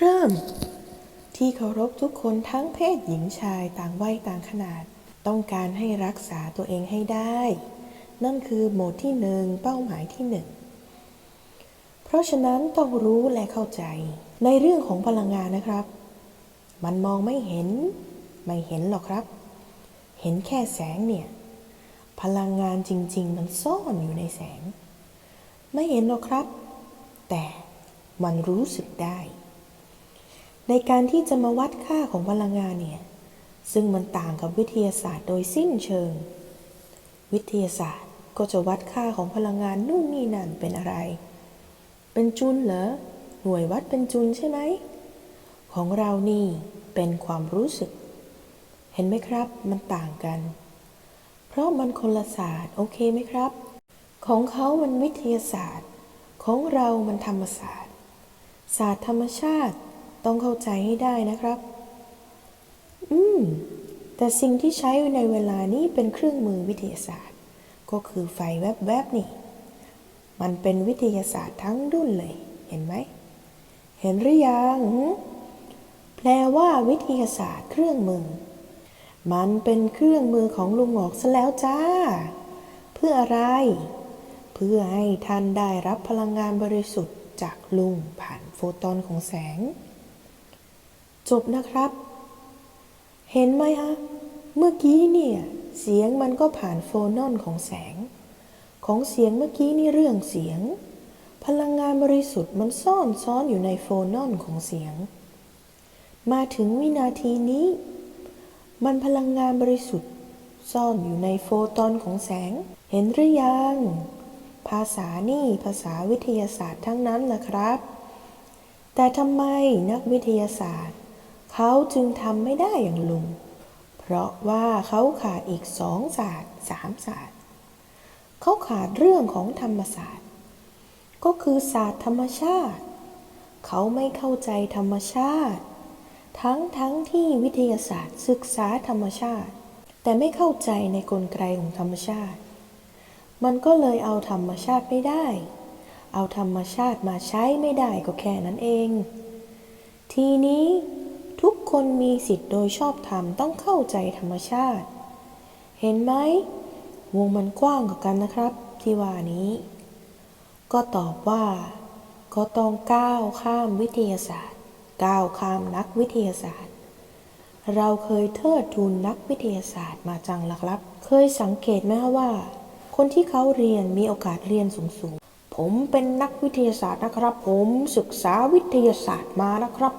เริ่ม ที่เคารพทุกคนทั้งเพศหญิงชายต่างวัยต่างขนาด ต้องการให้รักษาตัวเองให้ได้ นั่นคือโหมดที่หนึ่งเป้าหมายที่หนึ่งเพราะฉะนั้นต้องรู้และเข้าใจ ในเรื่องของพลังงานนะครับ มันมองไม่เห็น ไม่เห็นหรอกครับ เห็นแค่แสงเนี่ย พลังงานจริง ๆ มันซ่อนอยู่ในแสง ไม่เห็นหรอกครับ แต่มันรู้สึกได้ ในการที่จะมาวัดค่าของพลังงานเนี่ย ซึ่งมันต่างกับวิทยาศาสตร์โดยสิ้นเชิง วิทยาศาสตร์ก็จะวัดค่าของพลังงานนู่นนี่นั่นเป็นอะไร เป็นจุลเหรอ หน่วยวัดเป็นจุลใช่ไหม ของเรานี่เป็นความรู้สึก เห็นไหมครับ มันต่างกัน เพราะมันคนละศาสตร์โอเคไหมครับ ของเขามันวิทยาศาสตร์ ของเรามันธรรมศาสตร์ ศาสตร์ธรรมชาติ ต้องเข้าใจให้ได้นะครับ อืม แต่สิ่งที่ใช้ในเวลานี้เป็นเครื่องมือวิทยาศาสตร์ ก็คือไฟแวบๆนี่ มันเป็นวิทยาศาสตร์ทั้งรุ่นเลย เห็นไหม เห็นหรือยัง แปลว่าวิทยาศาสตร์เครื่องมือ มันเป็นเครื่องมือของลุงหงอกซะแล้วจ้า เพื่ออะไร เพื่อให้ท่านได้รับพลังงานบริสุทธิ์จากลุงผ่านโฟตอนของแสง จบนะครับ เห็นไหมฮะ เมื่อกี้เนี่ย เสียงมันก็ผ่านโฟนอนของแสง ของเสียงเมื่อกี้นี่เรื่องเสียง พลังงานบริสุทธิ์มันซ่อนซ้อนอยู่ในโฟนอนของเสียง มาถึงวินาทีนี้ มันพลังงานบริสุทธิ์ ซ่อนอยู่ในโฟตอนของแสง เห็นหรือยัง ภาษานี่ภาษาวิทยาศาสตร์ทั้งนั้นแหละครับแต่ทำไมนักวิทยาศาสตร์ เขาจึงทำไม่ได้อย่างลุง เพราะว่าเขาขาดอีกสองศาสตร์สามศาสตร์ เขาขาดเรื่องของธรรมศาสตร์ ก็คือศาสตร์ธรรมชาติ เขาไม่เข้าใจธรรมชาติ ทั้งทั้งที่วิทยาศาสตร์ศึกษาธรรมชาติ แต่ไม่เข้าใจในกลไกของธรรมชาติ มันก็เลยเอาธรรมชาติไม่ได้ เอาธรรมชาติมาใช้ไม่ได้ก็แค่นั้นเอง ทีนี้ คนมีสิทธิ์โดยชอบธรรมต้องเข้าใจธรรมชาติ เห็นไหม วงมันกว้างกว่ากันนะครับ ที่ว่านี้ ก็ตอบว่า ก็ต้องก้าวข้ามวิทยาศาสตร์ ก้าวข้ามนักวิทยาศาสตร์ เราเคยเทิดทูนนักวิทยาศาสตร์มาจังละครับ เคยสังเกตไหมคะว่า คนที่เขาเรียนมีโอกาสเรียนสูงๆผมเป็นนักวิทยาศาสตร์นะครับ ผมศึกษาวิทยาศาสตร์มานะครับ